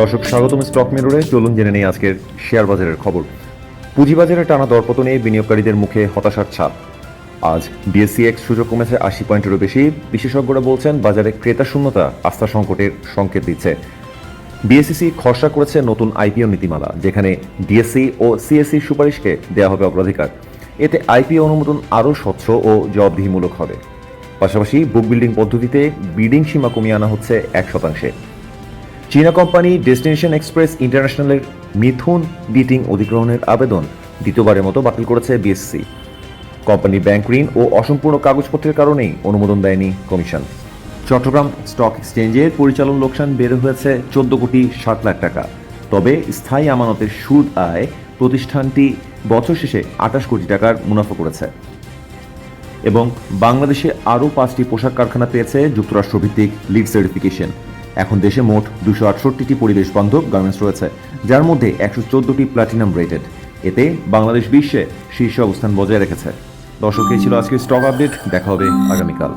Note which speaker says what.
Speaker 1: দর্শক, স্বাগতম স্টক মেরুরে। চলুন জেনে নেই আজকের শেয়ার বাজারের খবর। পুঁজিবাজারে টানা দরপতনে বিনিয়োগকারীদের মুখে হতাশার ছাপ। আজ বিএসসিএক্স সূচক কমেছে আশি পয়েন্টেরও বেশি। বিশেষজ্ঞরা বলছেন, বাজারে ক্রেতা শূন্যতা আস্থা সংকটের সংকেত দিচ্ছে। বিএসসিসি খসড়া করেছে নতুন আইপিও নীতিমালা, যেখানে ডিএসসি ও সিএসসি সুপারিশকে দেওয়া হবে অগ্রাধিকার। এতে আইপিও অনুমোদন আরও স্বচ্ছ ও জবাবদিহিমূলক হবে। পাশাপাশি বুক বিল্ডিং পদ্ধতিতে বিডিং সীমা কমিয়ে আনা হচ্ছে এক শতাংশে। চীনা কোম্পানি ডেস্টিনেশন এক্সপ্রেস ইন্টারন্যাশনালের মিথুন বিটিং অধিগ্রহণের আবেদন দ্বিতীয়বারের মতো বাতিল করেছে বিএসসি। কোম্পানি ব্যাংক ঋণ ও অসম্পূর্ণ কাগজপত্রের কারণেই অনুমোদন দেয়নি কমিশন। চট্টগ্রাম স্টক এক্সচেঞ্জের পরিচালন লোকসান বেড়ে হয়েছে চোদ্দ কোটি ষাট লাখ টাকা। তবে স্থায়ী আমানতের সুদ আয় প্রতিষ্ঠানটি বছর শেষে আঠাশ কোটি টাকার মুনাফা করেছে। এবং বাংলাদেশে আরও পাঁচটি পোশাক কারখানা পেয়েছে যুক্তরাষ্ট্রভিত্তিক লিড সার্টিফিকেশন। এখন দেশে মোট দুশো আটষট্টিটি পরিবেশ বান্ধব গার্মেন্টস রয়েছে, যার মধ্যে একশো চোদ্দটি প্লাটিনাম রেটেড এতে বাংলাদেশ বিশ্বে শীর্ষ অবস্থান বজায় রেখেছে। দর্শক ছিল আজকে স্টক আপডেট দেখা হবে আগামীকাল।